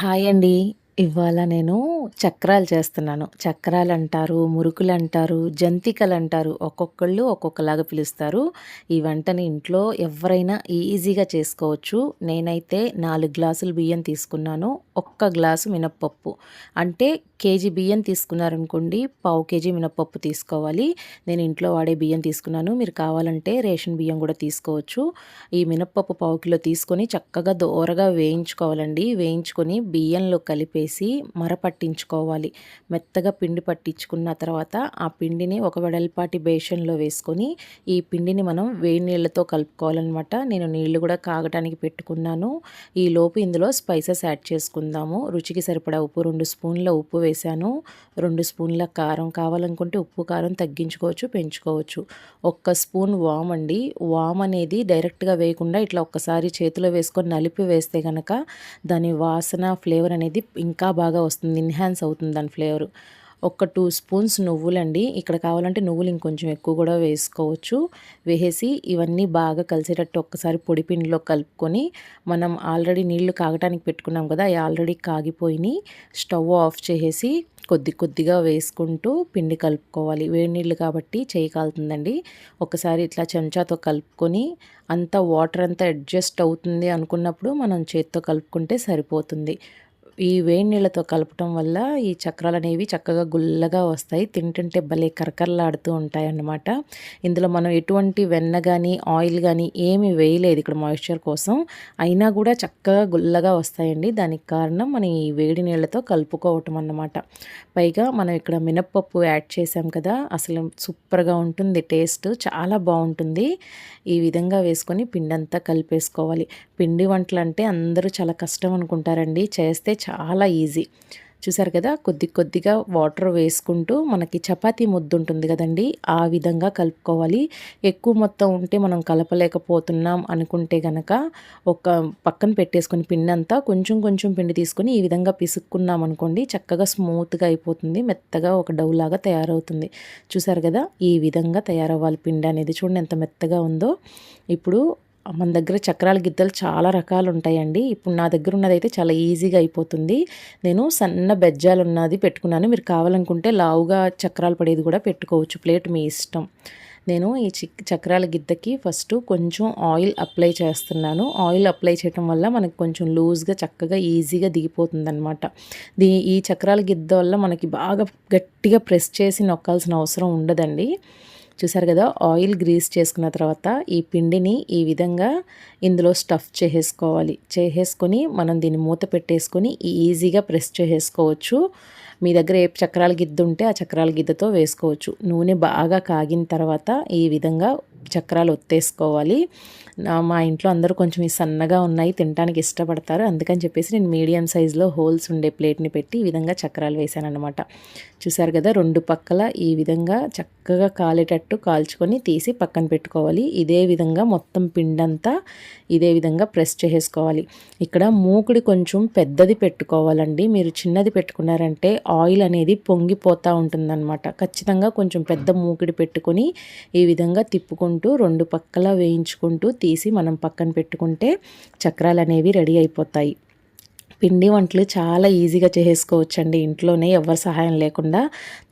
Hi అండి. ఇవాళ నేను చక్రాలు చేస్తున్నాను. చక్రాలు అంటారు మురుకులు అంటారు జంతికలు అంటారు ఒక్కొక్కళ్ళు ఒక్కొక్కలాగా పిలుస్తారు. ఈ వంటని ఇంట్లో ఎవరైనా ఈజీగా చేసుకోవచ్చు. నేనైతే నాలుగు గ్లాసులు బియ్యం తీసుకున్నాను. ఒక్క గ్లాసు మినప్పప్పు. అంటే కేజీ బియ్యం తీసుకున్నారనుకోండి, పావు కేజీ మినప్పప్పు తీసుకోవాలి. నేను ఇంట్లో వాడే బియ్యం తీసుకున్నాను. మీరు కావాలంటే రేషన్ బియ్యం కూడా తీసుకోవచ్చు. ఈ మినప్పప్పు పావు కిలో తీసుకొని చక్కగా దోరగా వేయించుకోవాలండి. వేయించుకొని బియ్యంలో కలిపేసి మర పట్టించుకోవాలి. మెత్తగా పిండి పట్టించుకున్న తర్వాత ఆ పిండిని ఒక వెడల్పాటి బేషన్‌లో వేసుకొని ఈ పిండిని మనం వేడి నీళ్ళతో కలుపుకోవాలన్నమాట నేను నీళ్ళు కూడా కాగటానికి పెట్టుకున్నాను. ఈ లోపు ఇందులో స్పైసెస్ యాడ్ చేసుకుందాము. రుచికి సరిపడా ఉప్పు రెండు స్పూన్ల ఉప్పు వేశాను. రెండు స్పూన్ల కారం కావాలనుకుంటే ఉప్పు, కారం తగ్గించుకోవచ్చు, పెంచుకోవచ్చు. ఒక్క స్పూన్ వామ్ అండి. వామ్ అనేది డైరెక్ట్‌గా వేయకుండా ఇట్లా ఒక్కసారి చేతిలో వేసుకొని నలిపి వేస్తే కనుక దాని వాసన, ఫ్లేవర్ అనేది ఇంకా బాగా వస్తుంది. ఎన్హాన్స్ అవుతుంది దాని ఫ్లేవర్ ఒక టూ స్పూన్స్ నువ్వులండి. ఇక్కడ కావాలంటే నువ్వులు ఇంకొంచెం ఎక్కువ కూడా వేసుకోవచ్చు. వేసేసి ఇవన్నీ బాగా కలిసేటట్టు ఒక్కసారి పొడి పిండిలో కలుపుకొని మనం ఆల్రెడీ నీళ్ళు కాగటానికి పెట్టుకున్నాం కదా! అవి ఆల్రెడీ కాగిపోయినాయి. స్టవ్ ఆఫ్ చేసేసి కొద్ది కొద్దిగా వేసుకుంటూ పిండి కలుపుకోవాలి. వేడి నీళ్ళు కాబట్టి చేయి కాలుతుందండి. ఒకసారి ఇట్లా చెంచాతో కలుపుకొని అంతా వాటర్ అంతా అడ్జస్ట్ అవుతుంది అనుకున్నప్పుడు మనం చేత్తో కలుపుకుంటే సరిపోతుంది. ఈ వేడి నీళ్ళతో కలపటం వల్ల ఈ చక్రాలు అనేవి చక్కగా గుల్లగా వస్తాయి. తింటుంటే భలే కరకరలాడుతూ ఉంటాయి అన్నమాట ఇందులో మనం ఎటువంటి వెన్న కానీ ఆయిల్ కానీ ఏమి వేయలేదు ఇక్కడ మాయిశ్చర్ కోసం. అయినా కూడా చక్కగా గుల్లగా వస్తాయండి. దానికి కారణం మనం ఈ వేడి నీళ్ళతో కలుపుకోవటం అన్నమాట. పైగా మనం ఇక్కడ మినప్పప్పు యాడ్ చేసాం కదా! అసలు సూపర్‌గా ఉంటుంది టేస్ట్. చాలా బాగుంటుంది ఈ విధంగా వేసుకొని పిండి అంతా కలిపేసుకోవాలి. పిండి వంటలు అంటే అందరూ చాలా కష్టం అనుకుంటారండి. చేస్తే చాలా ఈజీ. చూసారు కదా! కొద్ది కొద్దిగా వాటర్ వేసుకుంటూ మనకి చపాతీ ముద్దు ఉంటుంది కదండీ! ఆ విధంగా కలుపుకోవాలి. ఎక్కువ మొత్తం ఉంటే మనం కలపలేకపోతున్నాం అనుకుంటే గనక ఒక పక్కన పెట్టేసుకొని అంతా కొంచెం కొంచెం పిండి తీసుకొని ఈ విధంగా పిసుక్కున్నాం అనుకోండి చక్కగా స్మూత్‌గా అయిపోతుంది. మెత్తగా ఒక డౌ లాగా తయారవుతుంది. చూసారు కదా! ఈ విధంగా తయారవ్వాలి పిండి అనేది. చూడండి ఎంత మెత్తగా ఉందో. ఇప్పుడు మన దగ్గర చక్రాల గిద్దలు చాలా రకాలు ఉంటాయండి. ఇప్పుడు నా దగ్గర ఉన్నదైతే చాలా ఈజీగా అయిపోతుంది. నేను సన్న బెజ్జాలు ఉన్నది పెట్టుకున్నాను. మీరు కావాలనుకుంటే లావుగా చక్రాలు పడేది కూడా పెట్టుకోవచ్చు. ప్లేట్ మీ ఇష్టం. నేను ఈ చిక్ చక్రాల గిద్దకి ఫస్ట్ కొంచెం ఆయిల్ అప్లై చేస్తున్నాను. ఆయిల్ అప్లై చేయటం వల్ల మనకు కొంచెం లూజ్‌గా చక్కగా ఈజీగా దిగిపోతుందనమాట. దీ ఈ చక్రాల గిద్ద వల్ల మనకి బాగా గట్టిగా ప్రెస్ చేసి నొక్కాల్సిన అవసరం ఉండదండి. చూసారు కదా! ఆయిల్ గ్రీస్ చేసుకున్న తర్వాత ఈ పిండిని ఈ విధంగా ఇందులో స్టఫ్ చేసేసుకోవాలి. చేసేసుకొని మనం దీన్ని మూత పెట్టేసుకొని ఈజీగా ప్రెస్ చేసేసుకోవచ్చు. మీ దగ్గర ఏ చక్రాల గిద్ద ఉంటే ఆ చక్రాల గిద్దతో వేసుకోవచ్చు. నూనె బాగా కాగిన తర్వాత ఈ విధంగా చక్రాలు ఒత్తేసుకోవాలి. మా ఇంట్లో అందరూ కొంచెం ఈ సన్నగా ఉన్నాయి తినటానికి ఇష్టపడతారు. అందుకని చెప్పేసి నేను మీడియం సైజులో హోల్స్ ఉండే ప్లేట్‌ని పెట్టి ఈ విధంగా చక్రాలు వేశాననమాట. చూసారు కదా! రెండు పక్కల ఈ విధంగా చక్కగా కాలేటట్టు కాల్చుకొని తీసి పక్కన పెట్టుకోవాలి. ఇదే విధంగా మొత్తం పిండంతా ఇదే విధంగా ప్రెస్ చేసేసుకోవాలి. ఇక్కడ మూకుడి కొంచెం పెద్దది పెట్టుకోవాలండి. మీరు చిన్నది పెట్టుకున్నారంటే ఆయిల్ అనేది పొంగిపోతూ ఉంటుందన్నమాట ఖచ్చితంగా కొంచెం పెద్ద మూకుడి పెట్టుకొని ఈ విధంగా తిప్పుకుంటూ రెండు పక్కల వేయించుకుంటూ తీసి మనం పక్కన పెట్టుకుంటే చక్రాలు అనేవి రెడీ అయిపోతాయి. పిండి వంటలు చాలా ఈజీగా చేసుకోవచ్చండి ఇంట్లోనే ఎవరి సహాయం లేకుండా.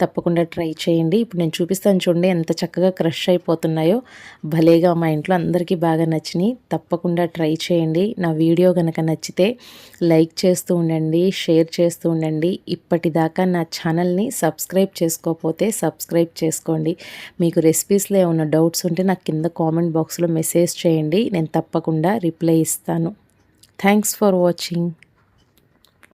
తప్పకుండా ట్రై చేయండి. ఇప్పుడు నేను చూపిస్తాను చూడండి ఎంత చక్కగా క్రష్ అయిపోతున్నాయో. భలేగా మా ఇంట్లో అందరికీ బాగా నచ్చినాయి తప్పకుండా ట్రై చేయండి. నా వీడియో కనుక నచ్చితే లైక్ చేస్తూ ఉండండి. షేర్ చేస్తూ ఉండండి. ఇప్పటిదాకా నా ఛానల్‌ని సబ్స్క్రైబ్ చేసుకోకపోతే సబ్స్క్రైబ్ చేసుకోండి. మీకు రెసిపీస్‌లో ఏమైనా డౌట్స్ ఉంటే నాకు కింద కామెంట్ బాక్స్‌లో మెసేజ్ చేయండి. నేను తప్పకుండా రిప్లై ఇస్తాను. Thanks for watching.